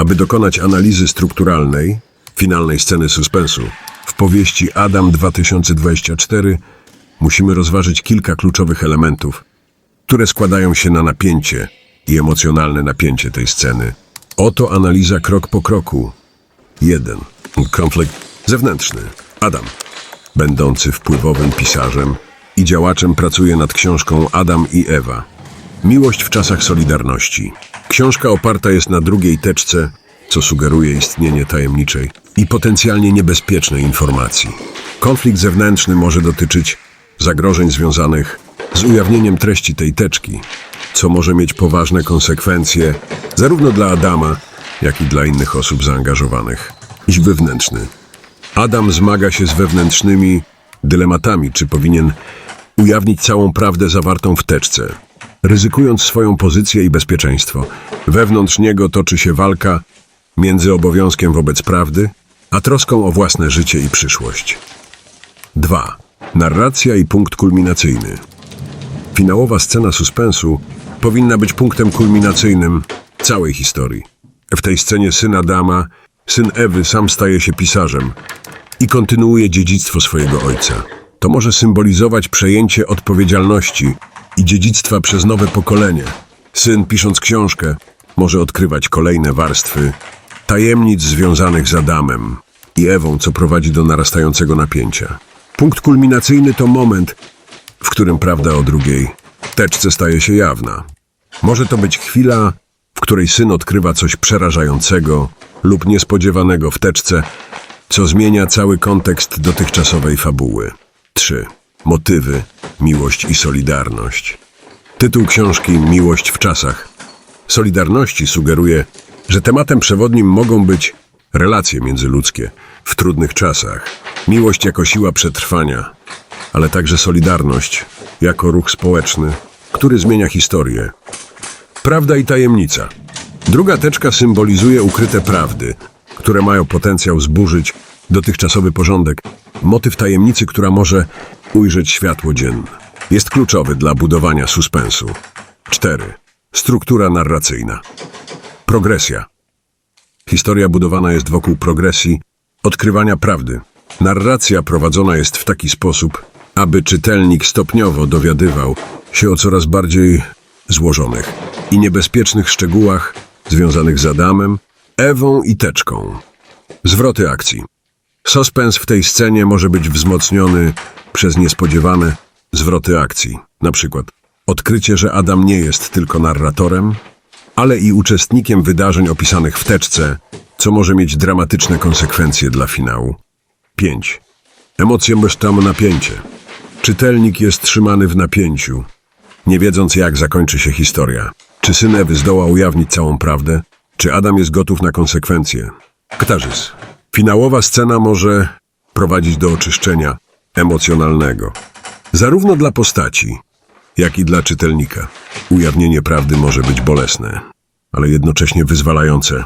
Aby dokonać analizy strukturalnej, finalnej sceny suspensu, w powieści Adam 2024 musimy rozważyć kilka kluczowych elementów, które składają się na napięcie i emocjonalne napięcie tej sceny. Oto analiza krok po kroku. 1. Konflikt zewnętrzny. Adam, będący wpływowym pisarzem i działaczem, pracuje nad książką Adam i Ewa. Miłość w czasach Solidarności. Książka oparta jest na drugiej teczce, co sugeruje istnienie tajemniczej i potencjalnie niebezpiecznej informacji. Konflikt zewnętrzny może dotyczyć zagrożeń związanych z ujawnieniem treści tej teczki, co może mieć poważne konsekwencje zarówno dla Adama, jak i dla innych osób zaangażowanych. I wewnętrzny. Adam zmaga się z wewnętrznymi dylematami, czy powinien ujawnić całą prawdę zawartą w teczce, ryzykując swoją pozycję i bezpieczeństwo. Wewnątrz niego toczy się walka między obowiązkiem wobec prawdy, a troską o własne życie i przyszłość. 2. Narracja i punkt kulminacyjny. Finałowa scena suspensu powinna być punktem kulminacyjnym całej historii. W tej scenie syn Adama, syn Ewy, sam staje się pisarzem i kontynuuje dziedzictwo swojego ojca. To może symbolizować przejęcie odpowiedzialności i dziedzictwa przez nowe pokolenie. Syn, pisząc książkę, może odkrywać kolejne warstwy tajemnic związanych z Adamem i Ewą, co prowadzi do narastającego napięcia. Punkt kulminacyjny to moment, w którym prawda o drugiej teczce staje się jawna. Może to być chwila, w której syn odkrywa coś przerażającego lub niespodziewanego w teczce, co zmienia cały kontekst dotychczasowej fabuły. 3. Motywy, miłość i solidarność. Tytuł książki Miłość w czasach Solidarności sugeruje, że tematem przewodnim mogą być relacje międzyludzkie w trudnych czasach, miłość jako siła przetrwania, ale także solidarność jako ruch społeczny, który zmienia historię. Prawda i tajemnica. Druga teczka symbolizuje ukryte prawdy, które mają potencjał zburzyć dotychczasowy porządek. Motyw tajemnicy, która może ujrzeć światło dzienne. Jest kluczowy dla budowania suspensu. 4. Struktura narracyjna. Progresja. Historia budowana jest wokół progresji, odkrywania prawdy. Narracja prowadzona jest w taki sposób, aby czytelnik stopniowo dowiadywał się o coraz bardziej złożonych i niebezpiecznych szczegółach związanych z Adamem, Ewą i teczką. Zwroty akcji. Suspens w tej scenie może być wzmocniony przez niespodziewane zwroty akcji. Na przykład odkrycie, że Adam nie jest tylko narratorem, ale i uczestnikiem wydarzeń opisanych w teczce, co może mieć dramatyczne konsekwencje dla finału. 5. Emocje tam napięcie. Czytelnik jest trzymany w napięciu, nie wiedząc jak zakończy się historia. Czy syn Ewy zdoła ujawnić całą prawdę? Czy Adam jest gotów na konsekwencje? Katarzys. Finałowa scena może prowadzić do oczyszczenia emocjonalnego. Zarówno dla postaci, jak i dla czytelnika. Ujawnienie prawdy może być bolesne, ale jednocześnie wyzwalające.